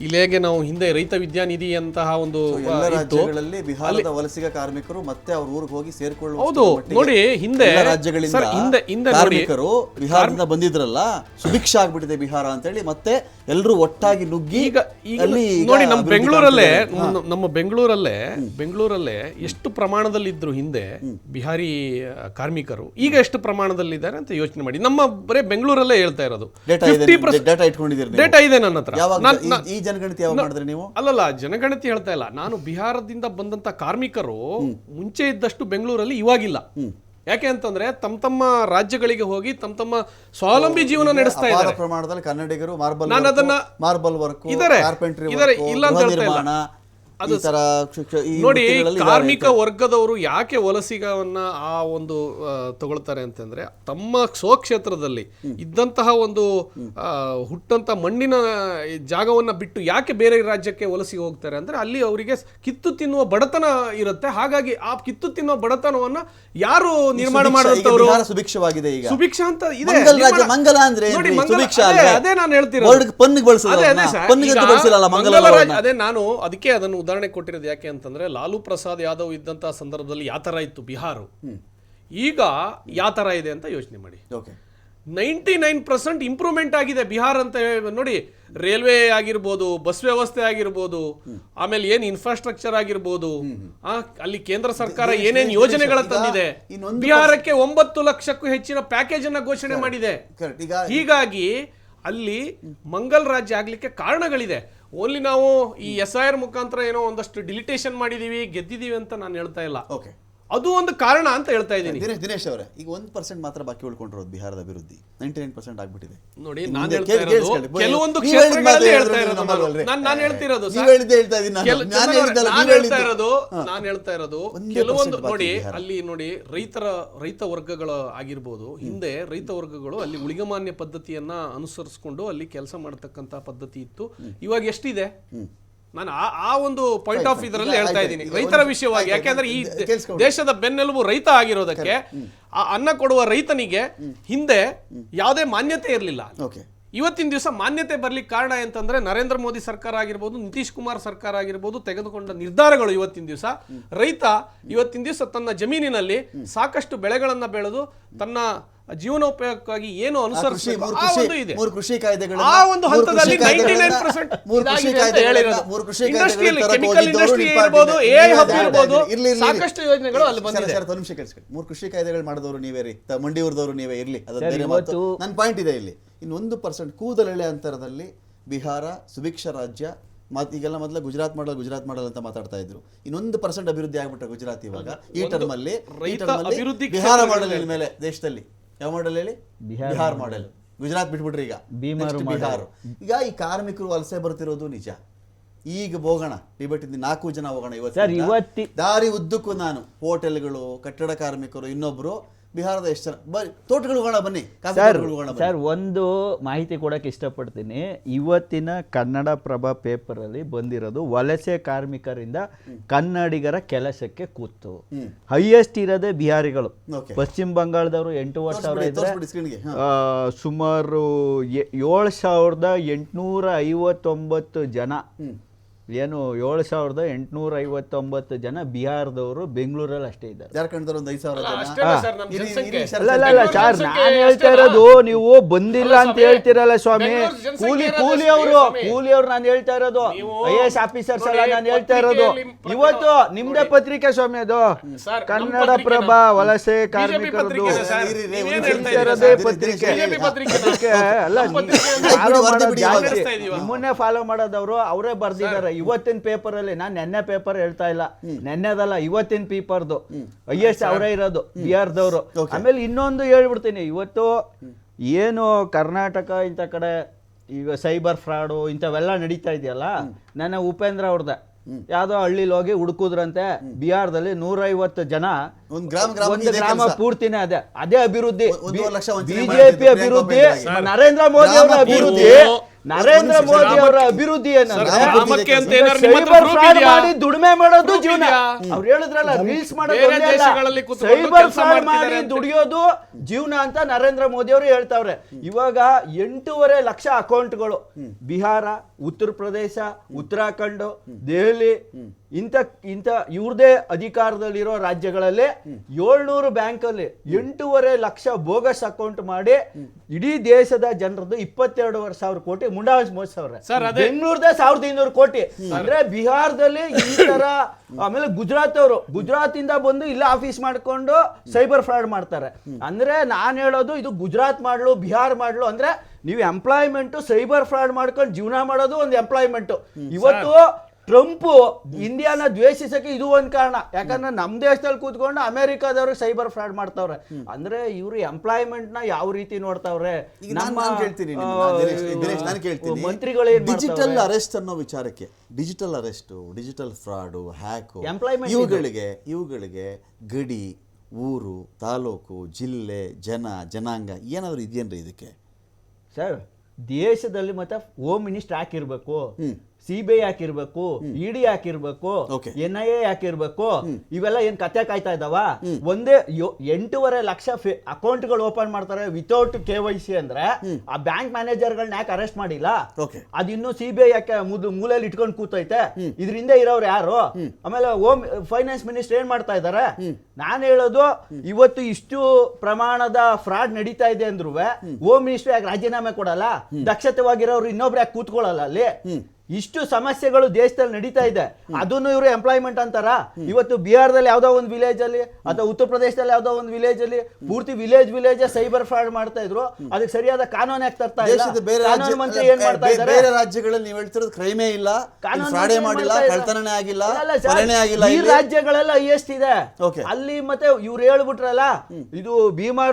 ಇಲ್ಲಿಗೆ ನಾವು ಹಿಂದೆ ರೈತ ವಿದ್ಯಾನಿಧಿ ಅಂತಹ ಒಂದು ಎಲ್ಲ ರಾಜ್ಯಗಳಲ್ಲಿ ಬಿಹಾರದ ವಲಸಿಗ ಕಾರ್ಮಿಕರು ಮತ್ತೆ ಅವ್ರ ಊರಿಗೆ ಹೋಗಿ ಸೇರ್ಕೊಳ್ಳುವ ಹೌದು ನೋಡಿ ಹಿಂದೆ ರಾಜ್ಯಗಳಿಂದ ಹಿಂದೆ ಹಿಂದೆ ಕಾರ್ಮಿಕರು ಬಿಹಾರದಿಂದ ಬಂದಿದ್ರಲ್ಲ ಸುಭಿಕ್ಷಾ ಆಗ್ಬಿಟ್ಟಿದೆ ಬಿಹಾರ ಅಂತ ಹೇಳಿ ಮತ್ತೆ ಎಲ್ಲರೂ ಒಟ್ಟಾಗಿ ನುಗ್ಗಿ ಈಗ ಈಗ ನೋಡಿ ನಮ್ಮ ಬೆಂಗಳೂರಲ್ಲೇ ನಮ್ಮ- ಬೆಂಗಳೂರಲ್ಲೇ ಬೆಂಗಳೂರಲ್ಲೇ ಎಷ್ಟು ಪ್ರಮಾಣದಲ್ಲಿ ಇದ್ರು ಹಿಂದೆ ಬಿಹಾರಿ ಕಾರ್ಮಿಕರು ಈಗ ಎಷ್ಟು ಪ್ರಮಾಣದಲ್ಲಿದ್ದಾರೆ ಅಂತ ಯೋಚನೆ ಮಾಡಿ. ನಮ್ಮ ಬರೇ ಬೆಂಗಳೂರಲ್ಲೇ ಹೇಳ್ತಾ ಇರೋದು. ಡೇಟಾ ಇದೆ ನನ್ನ ಹತ್ರ. ಈ- ಜನಗಣತಿ ಯಾವಾಗ ಮಾಡಿದ್ರಿ ನೀವು? ಅಲ್ಲಲ್ಲ ಜನಗಣತಿ ಹೇಳ್ತಾ ಇಲ್ಲ. ನಾನು ಬಿಹಾರದಿಂದ ಬಂದಂತ ಕಾರ್ಮಿಕರು ಮುಂಚೆ ಇದ್ದಷ್ಟು ಬೆಂಗಳೂರಲ್ಲಿ ಇವಾಗಿಲ್ಲ. ಯಾಕೆ ಅಂತಂದ್ರೆ ತಮ್ಮ ತಮ್ಮ ರಾಜ್ಯಗಳಿಗೆ ಹೋಗಿ ತಮ್ಮ ತಮ್ಮ ಸ್ವಾವಲಂಬಿ ಜೀವನ ನಡೆಸ್ತಾ ಇದ್ದಾರೆ. ಪ್ರಮಾಣದಲ್ಲಿ ಕನ್ನಡಿಗರು ಮಾರ್ಬಲ್ ನಾನು ಅದನ್ನ- ಮಾರ್ಬಲ್ ವರ್ಕ್ ಇದಾರೆ. ಕಾರ್ಪೆಂಟ್ರಿ ಇದಾರೆ. ಇಲ್ಲ ಅಂತ ಹೇಳ್ತಾ ಇಲ್ಲ. ನೋಡಿ ಕಾರ್ಮಿಕ ವರ್ಗದವರು ಯಾಕೆ ವಲಸಿಗವನ್ನ ಆ ಒಂದು ತಗೊಳ್ತಾರೆ ಅಂತಂದ್ರೆ ತಮ್ಮ ಸ್ವಕ್ಷೇತ್ರದಲ್ಲಿ ಇದ್ದಂತಹ ಒಂದು ಹುಟ್ಟಂತ ಮಣ್ಣಿನ ಜಾಗವನ್ನ ಬಿಟ್ಟು ಯಾಕೆ ಬೇರೆ ರಾಜ್ಯಕ್ಕೆ ವಲಸಿಗೆ ಹೋಗ್ತಾರೆ ಅಂದ್ರೆ ಅಲ್ಲಿ ಅವರಿಗೆ ಕಿತ್ತು ತಿನ್ನುವ ಬಡತನ ಇರುತ್ತೆ. ಹಾಗಾಗಿ ಆ ಕಿತ್ತು ತಿನ್ನುವ ಬಡತನವನ್ನ ಯಾರು ನಿರ್ಮಾಣ ಮಾಡುವಂತವರು? ಸುಭಿಕ್ಷವಾಗಿದೆ ಈಗ. ಸುಭಿಕ್ಷ ಅಂತ ಇದೆ. ಮಂಗಲ್ ಅಂದ್ರೆ ಅದೇ- ನಾನು ಹೇಳ್ತೀನಿ. ಅದೇ ನಾನು ಅದಕ್ಕೆ ಅದನ್ನು ಉದಾಹರಣೆ ಕೊಟ್ಟಿರೋದು ಯಾಕೆ ಅಂತಂದ್ರೆ ಲಾಲು ಪ್ರಸಾದ್ ಯಾದವ್ ಇದ್ದಂಥ ಸಂದರ್ಭದಲ್ಲಿ ಯಾವ ಥರ ಇತ್ತು ಬಿಹಾರು? ಈಗ ಯಾವ ಥರ ಇದೆ ಅಂತ ಯೋಚನೆ ಮಾಡಿ. Okay. Ninety nine percent improvement ಆಗಿದೆ ಬಿಹಾರ್ ಅಂತ ನೋಡಿ ರೈಲ್ವೆ ಆಗಿರ್ಬೋದು ಬಸ್ ವ್ಯವಸ್ಥೆ ಆಗಿರ್ಬೋದು ಆಮೇಲೆ ಏನ್ ಇನ್ಫ್ರಾಸ್ಟ್ರಕ್ಚರ್ ಆಗಿರ್ಬೋದು ಅಲ್ಲಿ ಕೇಂದ್ರ ಸರ್ಕಾರ ಏನೇನು ಯೋಜನೆಗಳ ತಂದಿದೆ ಬಿಹಾರಕ್ಕೆ ಒಂಬತ್ತು ಲಕ್ಷಕ್ಕೂ ಹೆಚ್ಚಿನ ಪ್ಯಾಕೇಜ್ ಅನ್ನ ಘೋಷಣೆ ಮಾಡಿದೆ. ಹೀಗಾಗಿ ಅಲ್ಲಿ ಮಂಗಲ್ ರಾಜ್ಯ ಆಗ್ಲಿಕ್ಕೆ ಕಾರಣಗಳಿದೆ. ಓನ್ಲಿ ನಾವು ಈ ಎಸ್ ಐ ಆರ್ ಮುಖಾಂತರ ಏನೋ ಒಂದಷ್ಟು ಡಿಲಿಟೇಷನ್ ಮಾಡಿದೀವಿ, ಗೆದ್ದಿದೀವಿ ಅಂತ ನಾನು ಹೇಳ್ತಾ ಇಲ್ಲ. ಓಕೆ ಅದು ಒಂದು ಕಾರಣ ಅಂತ ಹೇಳ್ತಾ ಇದ್ದೀನಿ. ದಿನೇಶ್ ದಿನೇಶ್ ಅವರೇ ಈಗ ಒಂದ್ ಪರ್ಸೆಂಟ್ ಮಾತ್ರ ಬಾಕಿ ಉಳ್ಕೊಂಡಿರೋದು ಬಿಹಾರದ ಅಭಿವೃದ್ಧಿ. ನೈಂಟಿ ನೈನ್ ಪರ್ಸೆಂಟ್ ಆಗ್ಬಿಟ್ಟಿದೆ. ನೋಡಿ ನಾನು ಹೇಳ್ತಾ ಇರೋದು ಕೆಲವೊಂದು ಕ್ಷೇತ್ರಗಳಲ್ಲಿ ಹೇಳ್ತಾ ಇರೋದು ನಾನು ನಾನು ಹೇಳ್ತಿರೋದು ನೀವ್ ಸರ್. ಹೇಳಿದ್ದೆ ಹೇಳ್ತಾ ಇದ್ದೀನಿ ನಾನು. ನಾನು ನಾನು ಹೇಳಿದ್ದಲ್ಲ, ನಾನು ನೀವ್ ಹೇಳ್ತಾ ಇರೋದು ನಾನು ಹೇಳ್ತಾ ಇರೋದು ಕೆಲವೊಂದು ನೋಡಿ ಅಲ್ಲಿ ನೋಡಿ ರೈತರ ರೈತ ವರ್ಗಗಳು ಆಗಿರ್ಬೋದು ಹಿಂದೆ ರೈತ ವರ್ಗಗಳು ಅಲ್ಲಿ ಉಳಿಗಮಾನ್ಯ ಪದ್ಧತಿಯನ್ನ ಅನುಸರಿಸಿಕೊಂಡು ಅಲ್ಲಿ ಕೆಲಸ ಮಾಡತಕ್ಕಂತ ಪದ್ಧತಿ ಇತ್ತು. ಇವಾಗ ಎಷ್ಟಿದೆ? ನಾನು ಆ ಒಂದು ಪಾಯಿಂಟ್ ಆಫ್ ಇದರಲ್ಲಿ ಹೇಳ್ತಾ ಇದ್ದೀನಿ. ರೈತರ ವಿಷಯವಾಗಿ ಯಾಕೆಂದ್ರೆ ಈ ದೇಶದ ಬೆನ್ನೆಲುಬು ರೈತ ಆಗಿರೋದಕ್ಕೆ ಆ ಅನ್ನ ಕೊಡುವ ರೈತನಿಗೆ ಹಿಂದೆ ಯಾವುದೇ ಮಾನ್ಯತೆ ಇರಲಿಲ್ಲ. ಇವತ್ತಿನ ದಿವಸ ಮಾನ್ಯತೆ ಬರ್ಲಿಕ್ಕೆ ಕಾರಣ ಅಂತಂದ್ರೆ ನರೇಂದ್ರ ಮೋದಿ ಸರ್ಕಾರ ಆಗಿರ್ಬೋದು ನಿತೀಶ್ ಕುಮಾರ್ ಸರ್ಕಾರ ಆಗಿರ್ಬೋದು ತೆಗೆದುಕೊಂಡ ನಿರ್ಧಾರಗಳು ಇವತ್ತಿನ ದಿವಸ. ರೈತ ಇವತ್ತಿನ ದಿವಸ ತನ್ನ ಜಮೀನಿನಲ್ಲಿ ಸಾಕಷ್ಟು ಬೆಳೆಗಳನ್ನ ಬೆಳೆದು ತನ್ನ ಜೀವನೋಪಯೋಗಕ್ಕಾಗಿ ಏನು ಅನುಸರಿಸಬೇಕು? ಮೂರು ಕೃಷಿ ಕಾಯ್ದೆಗಳನ್ನ ಆ ಒಂದು ಹಂತದಲ್ಲಿ ಕಾಯ್ದೆಗಳನ್ನ- 99% ಮೂರು ಕೃಷಿ ಇದಾಗಿದೆ ಅಂತ ಕಾಯ್ದೆಗಳನ್ನ- ಹೇಳಿರೋದು. ಮೂರು ಕೃಷಿ ಇರ್ಬೋದು, ಇದೆ. ಹಬ್ ಇರ್ಬೋದು. ಸಾಕಷ್ಟು ಯೋಜನೆಗಳು ಅಲ್ಲಿ ಬಂದಿದೆ. ಸರ್, ಒಂದು ನಿಮಿಷ ಕೇಳಿಸ್ಕೊಳ್ಳಿ ಮೂರು ಕೃಷಿ ಕಾಯ್ದೆಗಳು ಮಾಡಿದವರು ನೀವೇ ರೀ ಮಂಡಿಯೂರ್ದವರು ನೀವೇ ಇರ್ಲಿ ಅದು ಸರ್, ಮಾತು. ನನ್ನ ಪಾಯಿಂಟ್ ಇದೆ ಇಲ್ಲಿ. ಇನ್ನೊಂದು ಪರ್ಸೆಂಟ್ ಕೂದಲೆಳೆ ಅಂತರದಲ್ಲಿ ಬಿಹಾರ ಸುಭಿಕ್ಷ ರಾಜ್ಯ ಮತ್ತೆ ಈಗೆಲ್ಲ ಮೊದಲ ಗುಜರಾತ್ ಮಾಡಲ್ ಗುಜರಾತ್ ಮಾಡಲ್ ಅಂತ ಮಾತಾಡ್ತಾ ಇದ್ರು. ಇನ್ನೊಂದು ಪರ್ಸೆಂಟ್ ಅಭಿವೃದ್ಧಿ ಆಗ್ಬಿಟ್ರೆ ಗುಜರಾತ್ ಇವಾಗ. ಈ ಟರ್ಮಲ್ಲಿ ಟರ್ಮ್ ಅಲ್ಲಿ ರೈತ ಅಭಿವೃದ್ಧಿ ಬಿಹಾರ ಮಾಡಲ್ ಮೇಲೆ ದೇಶದಲ್ಲಿ. ಯಾವ ಮಾಡೆಲ್ ಹೇಳಿ? ಬಿಹಾರ ಮಾಡೆಲ್ ಗುಜರಾತ್ ಬಿಟ್ಬಿಟ್ರಿ ಈಗ. ಬಿಹಾರ್. ಈಗ ಈ ಕಾರ್ಮಿಕರು ವಲಸೆ ಬರ್ತಿರೋದು ನಿಜ. ಈಗ ಹೋಗೋಣ ಡಿಬೇಟ್ ಇಂದ ನಾಲ್ಕು ಜನ ಹೋಗೋಣ ಇವತ್ತಿ- ದಾರಿ ಉದ್ದಕ್ಕೂ ನಾನು ಹೋಟೆಲ್ಗಳು ಕಟ್ಟಡ ಕಾರ್ಮಿಕರು ಇನ್ನೊಬ್ರು ಬಿಹಾರದ ಎಷ್ಟು ಜನ ಬರಿ ತೋಟಗಳು ಬನ್ನಿ. ಕಾಫಿ ಸರ್ ಬನ್ನಿ. ಸರ್ ಒಂದು ಮಾಹಿತಿ ಕೊಡಕ್ಕೆ ಇಷ್ಟಪಡ್ತೀನಿ. ಇವತ್ತಿನ ಕನ್ನಡ ಪ್ರಭ ಪೇಪರಲ್ಲಿ ಬಂದಿರೋದು ವಲಸೆ ಕಾರ್ಮಿಕರಿಂದ ಕನ್ನಡಿಗರ ಕೆಲಸಕ್ಕೆ ಕೂತು. ಹೈಯೆಸ್ಟ್ ಇರೋದೇ ಬಿಹಾರಿಗಳು. Okay. ಪಶ್ಚಿಮ ಬಂಗಾಳದವರು ಎಂಟೂವರೆ ಸಾವಿರ ತೋರ್ಸ್ಬಿಡಿ, ಇದ್ರೆ ತೋರ್ಸ್ಬಿಡಿ screen ಆ, ಸುಮಾರು ಏಳು ಸಾವಿರದ ಎಂಟುನೂರ ಐವತ್ತೊಂಬತ್ತು ಜನ. ಏನು ಏಳು ಸಾವಿರದ ಎಂಟುನೂರ ಐವತ್ತೊಂಬತ್ತು ಜನ ಬಿಹಾರದವರು ಬೆಂಗಳೂರಲ್ಲಿ ಅಷ್ಟೇ ಇದ್ದಾರೆ. ಯಾರ ಒಂದು ಐದು ಸಾವಿರ ಜನ. ಅಲ್ಲ ಅಲ್ಲ ಸರ್, ನಾನು ಹೇಳ್ತಾ ಇರೋದು ನೀವು ಬಂದಿಲ್ಲ ಅಂತ ಹೇಳ್ತೀರಲ್ಲ ಸ್ವಾಮಿ? ಕೂಲಿ ಕೂಲಿ ಅವರು. ಕೂಲಿ ಅವ್ರು ನಾನು ಹೇಳ್ತಾ ಇರೋದು. ಐಎಸ್ ಐ ಎಸ್ ಆಫೀಸರ್ಸ್ ಎಲ್ಲ ಅಲ್ಲ ನಾನು ಹೇಳ್ತಾ ಇರೋದು. ಇವತ್ತು ನಿಮ್ದೇ. ಪತ್ರಿಕೆ ಸ್ವಾಮಿ ಅದು. ಕನ್ನಡ ಪ್ರಭಾ ವಲಸೆ ಕಾರ್ಮಿಕರದು ಇರೋದೇ ಪತ್ರಿಕೆ. ಅಲ್ಲ. ನಿಮ್ಮನ್ನೇ ಫಾಲೋ ಮಾಡೋದವ್ರು ಅವರೇ ಬರ್ದಿದ್ದಾರೆ. ಇವತ್ತಿನ ಪೇಪರ್ ಅಲ್ಲಿ ನಾನು ನೆನ್ನೆ ಪೇಪರ್ ಹೇಳ್ತಾ ಇಲ್ಲ. ನೆನ್ನೆದಲ್ಲ ಇವತ್ತಿನ ಪೇಪರ್ದು. ಹೈಯೆಸ್ಟ್ ಅವರೇ ಇರೋದು ಬಿ ಆರ್ ದವರು ಆಮೇಲೆ ಇನ್ನೊಂದು ಹೇಳ್ಬಿಡ್ತೀನಿ. ಇವತ್ತು ಏನು ಕರ್ನಾಟಕ ಇಂಥ ಕಡೆ ಈಗ ಸೈಬರ್ ಫ್ರಾಡು ಇಂಥವೆಲ್ಲ ನಡೀತಾ ಇದೆಯಲ್ಲ? ನನ್ನ ಉಪೇಂದ್ರ ಅವ್ರದ್ದೆ ಯಾವ್ದೋ ಹಳ್ಳಿಲಿ ಹೋಗಿ ಹುಡುಕುದ್ರಂತೆ. ಬಿಹಾರದಲ್ಲಿ ನೂರೈವತ್ತು ಜನ ಒಂದ್ ಗ್ರಾಮ ಪೂರ್ತಿನೇ ಅದೇ. ಅದೇ ಅಭಿವೃದ್ಧಿ. ಬಿಜೆಪಿ ಅಭಿವೃದ್ಧಿ ನರೇಂದ್ರ ಮೋದಿ ಅವರ ಅಭಿವೃದ್ಧಿ. ನರೇಂದ್ರ ಮೋದಿ ಅವರ ಅಭಿವೃದ್ಧಿ? ಮಾಡಿ ದುಡಿಮೆ ಮಾಡೋದು ಜೀವನ? ಅವ್ರು ಹೇಳಿದ್ರಲ್ಲ ರೀಲ್ಸ್ ಮಾಡೋದು ಸೈಬರ್ ಫ್ರಾಡ್ ಮಾಡಿ ಅಂತ. ದುಡಿಯೋದು ಜೀವನ ಅಂತ ನರೇಂದ್ರ ಮೋದಿ ಅವರು ಹೇಳ್ತಾವ್ರೆ ಇವಾಗ ಎಂಟೂವರೆ ಲಕ್ಷ ಅಕೌಂಟ್ಗಳು ಬಿಹಾರ ಉತ್ತರ ಪ್ರದೇಶ ಉತ್ತರಾಖಂಡ್ ದೆಹಲಿ ಇಂತ ಇಂಥ ಇವ್ರದೇ ಅಧಿಕಾರದಲ್ಲಿರೋ ರಾಜ್ಯಗಳಲ್ಲಿ ಏಳ್ನೂರು ಬ್ಯಾಂಕಲ್ಲಿ ಎಂಟೂವರೆ ಲಕ್ಷ ಬೋಗಸ್ ಅಕೌಂಟ್ ಮಾಡಿ ಇಡೀ ದೇಶದ ಜನರದ್ದು ಇಪ್ಪತ್ತೆರಡುವರೆ ಸಾವಿರ ಕೋಟಿ ಮುಂಡಾಸ್ ಮೋಸವ್ರೆ ಸರ್, ಅದೇ- ಬೆಂಗಳೂರದ ಸಾವಿರದ ಐನೂರು ಕೋಟಿ. ಅಂದ್ರೆ ಬಿಹಾರದಲ್ಲಿ ಈ ತರ ಆಮೇಲೆ ಗುಜರಾತ್ ಅವರು ಗುಜರಾತ್ ಇಂದ ಬಂದು ಇಲ್ಲ ಆಫೀಸ್ ಮಾಡ್ಕೊಂಡು ಸೈಬರ್ ಫ್ರಾಡ್ ಮಾಡ್ತಾರೆ. ಅಂದ್ರೆ ನಾನ್ ಹೇಳೋದು ಇದು ಗುಜರಾತ್ ಮಾಡ್ಲು ಬಿಹಾರ್ ಮಾಡ್ಲು ಅಂದ್ರೆ ನೀವು ಎಂಪ್ಲಾಯ್ಮೆಂಟ್ ಸೈಬರ್ ಫ್ರಾಡ್ ಮಾಡ್ಕೊಂಡು ಜೀವನ ಮಾಡೋದು ಒಂದು ಎಂಪ್ಲಾಯ್ಮೆಂಟ್ ಇವತ್ತು ಟ್ರಂಪ್ ಇಂಡಿಯಾನ ದ್ವೇಷಿಸಕ್ಕೆ ಇದು ಒಂದ್ ಕಾರಣ. ಯಾಕಂದ್ರೆ ನಮ್ ದೇಶದಲ್ಲಿ ಕೂತ್ಕೊಂಡು ಅಮೆರಿಕಾದವ್ರು ಸೈಬರ್ ಫ್ರಾಡ್ ಮಾಡ್ತಾವ್ರೆ. ಅಂದ್ರೆ ಇವರು ಎಂಪ್ಲಾಯ್ಮೆಂಟ್ನ ಯಾವ ರೀತಿ ನೋಡ್ತಾವ್ರೆ? ಮಂತ್ರಿಗಳು ಡಿಜಿಟಲ್ ಅರೆಸ್ಟ್ ಅನ್ನೋ ವಿಚಾರಕ್ಕೆ digital arrest digital fraud hack employment ಇವುಗಳಿಗೆ ಇವುಗಳಿಗೆ ಗಡಿ ಊರು ತಾಲೂಕು ಜಿಲ್ಲೆ ಜನ ಜನಾಂಗ ಏನಾದ್ರು ಇದೆಯನ್ರಿ ಇದಕ್ಕೆ? ಸರ್ ದೇಶದಲ್ಲಿ ಮತ್ತೆ ಹೋಮ್ ಮಿನಿಸ್ಟರ್ ಹಾಕಿರ್ಬೇಕು. ಸಿ ಬಿ ಐ ಹಾಕಿರ್ಬೇಕು ಇಡಿ ಯಾಕಿರ್ಬೇಕು. ಎನ್ ಐ ಎ ಯಾಕಿರ್ಬೇಕು ಇವೆಲ್ಲ ಏನ್ ಕತೆ ಕಾಯ್ತಾ ಇದಾವ? ಒಂದೇ ಎಂಟೂವರೆ ಲಕ್ಷ ಅಕೌಂಟ್ಗಳು ಓಪನ್ ಮಾಡ್ತಾರೆ ವಿತೌಟ್ ಕೆ ವೈ ಸಿ ಅಂದ್ರೆ ಆ ಬ್ಯಾಂಕ್ ಮ್ಯಾನೇಜರ್ ಗಳನ್ನ ಯಾಕೆ ಅರೆಸ್ಟ್ ಮಾಡಿಲ್ಲ? ಅದಿನ್ನು ಸಿ ಬಿ ಐ ಯಾಕೆ ಮೂಲೆಯಲ್ಲಿ ಇಟ್ಕೊಂಡು ಕೂತೈತೆ? ಇದರಿಂದ ಇರೋರು ಯಾರು? ಆಮೇಲೆ ಹೋಮ್ ಫೈನಾನ್ಸ್ ಮಿನಿಸ್ಟರ್ ಏನ್ ಮಾಡ್ತಾ ಇದಾರೆ? ನಾನು ಹೇಳೋದು ಇವತ್ತು ಇಷ್ಟು ಪ್ರಮಾಣದ ಫ್ರಾಡ್ ನಡೀತಾ ಇದೆ ಅಂದ್ರೂ ಹೋಮ್. ಮಿನಿಸ್ಟರ್ ಯಾಕೆ ರಾಜೀನಾಮೆ ಕೊಡಲ್ಲ? ದಕ್ಷತೆವಾಗಿರೋರು ಇನ್ನೊಬ್ರು ಯಾಕೆ ಕೂತ್ಕೊಳ್ಳಲ್ಲ ಅಲ್ಲಿ? ಇಷ್ಟು ಸಮಸ್ಯೆಗಳು ದೇಶದಲ್ಲಿ ನಡೀತಾ ಇದೆ. ಅದನ್ನು ಇವರು ಎಂಪ್ಲಾಯ್ಮೆಂಟ್ ಅಂತಾರ? ಇವತ್ತು ಬಿಹಾರದಲ್ಲಿ ಯಾವ್ದೋ ಒಂದು ವಿಲೇಜ್ ಅಲ್ಲಿ ಅಥವಾ ಉತ್ತರ ಪ್ರದೇಶದಲ್ಲಿ ಯಾವ್ದೋ ಒಂದು ವಿಲೇಜ್ ಅಲ್ಲಿ ಪೂರ್ತಿ ವಿಲೇಜ್ ವಿಲೇಜ್ ಸೈಬರ್ ಫ್ರಾಡ್ ಮಾಡ್ತಾ ಇದ್ರು. ಅದಕ್ಕೆ ಸರಿಯಾದ ಕಾನೂನು ಯಾಕೆ ತರ್ತಾ ಇಲ್ಲ? ಕಾನೂನು ಮಂತ್ರಿ ಏನ್ ಮಾಡ್ತಾ ಇದ್ದಾರೆ ಬೇರೆ ರಾಜ್ಯಗಳಲ್ಲಿ ನೀವು ಹೇಳ್ತಿರೋದು ಕ್ರೈಮೇ ಇಲ್ಲ. ಕಾನೂನು ಮಾಡಿಲ್ಲ ಕಳ್ತನನೇ ಆಗಿಲ್ಲ ಆಗಿಲ್ಲ ಈ ರಾಜ್ಯಗಳೆಲ್ಲ ಹೈಯೆಸ್ಟ್ ಇದೆ. ಅಲ್ಲಿ ಮತ್ತೆ ಇವ್ರು ಹೇಳ್ಬಿಟ್ರಲ್ಲ ಇದು ಭೀಮಾ